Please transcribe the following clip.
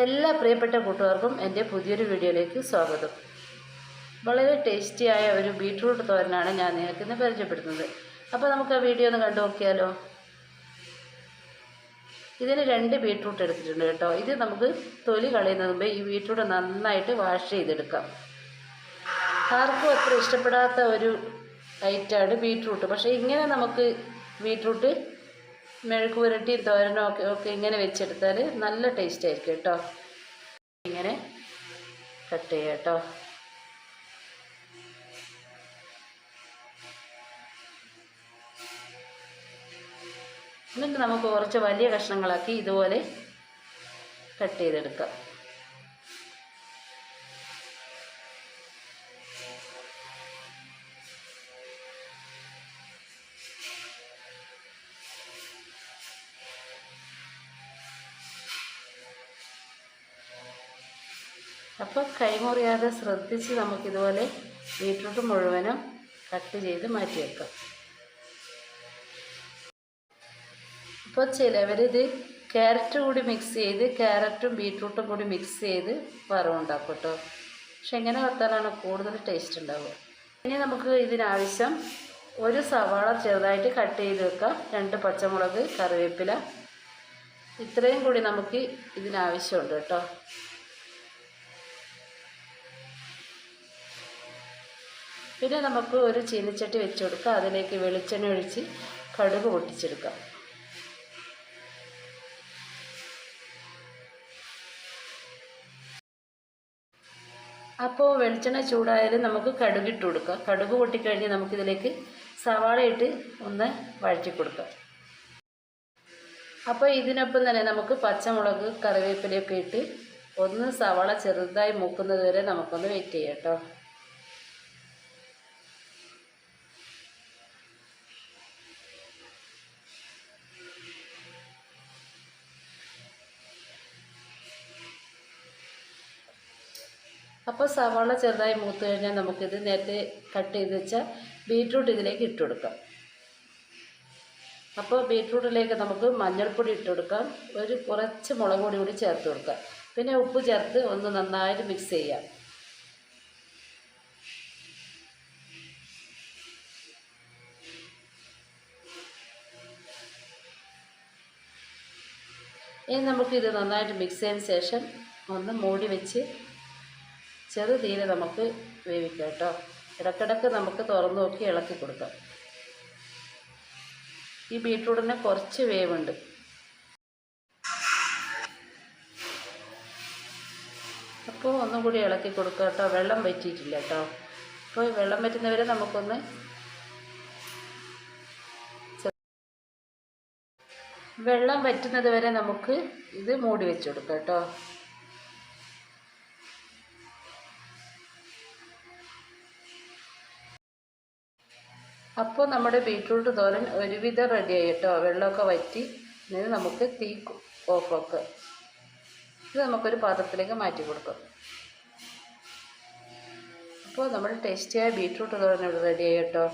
എല്ലാ പ്രിയപ്പെട്ട കൂട്ടുകാർക്കും എന്റെ പുതിയൊരു വീഡിയോയിലേക്ക് സ്വാഗതം. വളരെ ടേസ്റ്റിയായ ഒരു ബീട്രൂട്ട് തോരനാണ് ഞാൻ നിങ്ങൾക്ക് ഇന്ന് പരിചയപ്പെടുത്തുന്നത്. അപ്പോൾ നമുക്ക് ആ വീഡിയോ ഒന്ന് കണ്ടു നോക്കിയാലോ? ഇതിന് രണ്ട് ബീട്രൂട്ട് എടുത്തിട്ടുണ്ട് കേട്ടോ. ഇത് നമുക്ക് തൊലി കളയുന്നത് മുമ്പേ ഈ ബീട്രൂട്ട് നന്നായിട്ട് വാഷ് ചെയ്തെടുക്കാം. ആർക്കും അത്ര ഇഷ്ടപ്പെടാത്ത ഒരു ഐറ്റമാണ് ബീട്രൂട്ട്. പക്ഷേ ഇങ്ങനെ നമുക്ക് ബീട്രൂട്ട് മെഴുക്ക് പുരട്ടി തോരനോ ഒക്കെ ഒക്കെ ഇങ്ങനെ വെച്ചെടുത്താൽ നല്ല ടേസ്റ്റ് ആയിരിക്കും കേട്ടോ. ഇങ്ങനെ കട്ട് ചെയ്യാം കേട്ടോ. എന്നിട്ട് നമുക്ക് കുറച്ച് വലിയ കഷ്ണങ്ങളാക്കി ഇതുപോലെ കട്ട് ചെയ്തെടുക്കാം. അപ്പോൾ കൈമുറിയാതെ ശ്രദ്ധിച്ച് നമുക്കിതുപോലെ ബീട്രൂട്ട് മുഴുവനും കട്ട് ചെയ്ത് മാറ്റി വെക്കാം. ഇപ്പോൾ ചിലവരിത് ക്യാരറ്റ് കൂടി മിക്സ് ചെയ്ത് ക്യാരറ്റും ബീട്രൂട്ടും കൂടി മിക്സ് ചെയ്ത് വറവുണ്ടാക്കും കേട്ടോ പക്ഷെ എങ്ങനെ വറുത്താലാണ് കൂടുതൽ ടേസ്റ്റ് ഉണ്ടാവുക. ഇനി നമുക്ക് ഇതിനാവശ്യം ഒരു സവാള ചെറുതായിട്ട് കട്ട് ചെയ്ത് വെക്കാം. രണ്ട് പച്ചമുളക് കറിവേപ്പില. ഇത്രയും കൂടി നമുക്ക് ഇതിനാവശ്യമുണ്ട് കേട്ടോ പിന്നെ നമുക്ക് ഒരു ചീനച്ചട്ടി വെച്ച് കൊടുക്കാം. അതിലേക്ക് വെളിച്ചെണ്ണ ഒഴിച്ച് കടുക് പൊട്ടിച്ചെടുക്കാം. അപ്പോൾ വെളിച്ചെണ്ണ ചൂടായാലും നമുക്ക് കടുകിട്ട് കൊടുക്കാം. കടുക് പൊട്ടിക്കഴിഞ്ഞ് നമുക്കിതിലേക്ക് സവാള ഇട്ട് ഒന്ന് വഴറ്റി കൊടുക്കാം. അപ്പോൾ ഇതിനൊപ്പം തന്നെ നമുക്ക് പച്ചമുളക് കറിവേപ്പിലയൊക്കെ ഇട്ട് ഒന്ന് സവാള ചെറുതായി മൂക്കുന്നത് വരെ നമുക്കൊന്ന് വെയിറ്റ് ചെയ്യാം കേട്ടോ. അപ്പോൾ സവാള ചെറുതായി മൂത്ത് കഴിഞ്ഞാൽ നമുക്കിത് നേരത്തെ കട്ട് ചെയ്ത് വെച്ച ബീറ്റ്റൂട്ട് ഇതിലേക്ക് ഇട്ട് കൊടുക്കാം. അപ്പോൾ ബീറ്റ്റൂട്ടിലേക്ക് നമുക്ക് മഞ്ഞൾപ്പൊടി ഇട്ട് കൊടുക്കാം. ഒരു കുറച്ച് മുളക് പൊടി കൂടി ചേർത്ത് കൊടുക്കാം. പിന്നെ ഉപ്പ് ചേർത്ത് ഒന്ന് നന്നായിട്ട് മിക്സ് ചെയ്യാം. ഇനി നമുക്കിത് നന്നായിട്ട് മിക്സ് ചെയ്തതിന് ശേഷം ഒന്ന് മൂടി വെച്ച് ചെറു തീയിൽ നമുക്ക് വേവിക്കാം കേട്ടോ. ഇടക്കിടക്ക് നമുക്ക് തുറന്നു നോക്കി ഇളക്കി കൊടുക്കാം. ഈ ബീട്രൂട്ടിന് കുറച്ച് വേവുണ്ട്. അപ്പോൾ ഒന്നും കൂടി ഇളക്കി കൊടുക്കുക കേട്ടോ. വെള്ളം വറ്റിയിട്ടില്ല കേട്ടോ. അപ്പോൾ വെള്ളം വറ്റുന്നവരെ നമുക്കൊന്ന് വെള്ളം വറ്റുന്നത് വരെ നമുക്ക് ഇത് മൂടി വെച്ച് കൊടുക്കാം കേട്ടോ. അപ്പോൾ നമ്മുടെ ബീറ്റ്റൂട്ട് തോരൻ ഒരുവിധം റെഡിയായി കേട്ടോ വെള്ളമൊക്കെ വറ്റി ഇനി നമുക്ക് തീ ഓഫാക്കുക ഇത് നമുക്കൊരു പാത്രത്തിലേക്ക് മാറ്റി കൊടുക്കാം. അപ്പോൾ നമ്മുടെ ടേസ്റ്റിയായ ബീറ്റ്റൂട്ട് തോരൻ ഇവിടെ റെഡിയായി കേട്ടോ?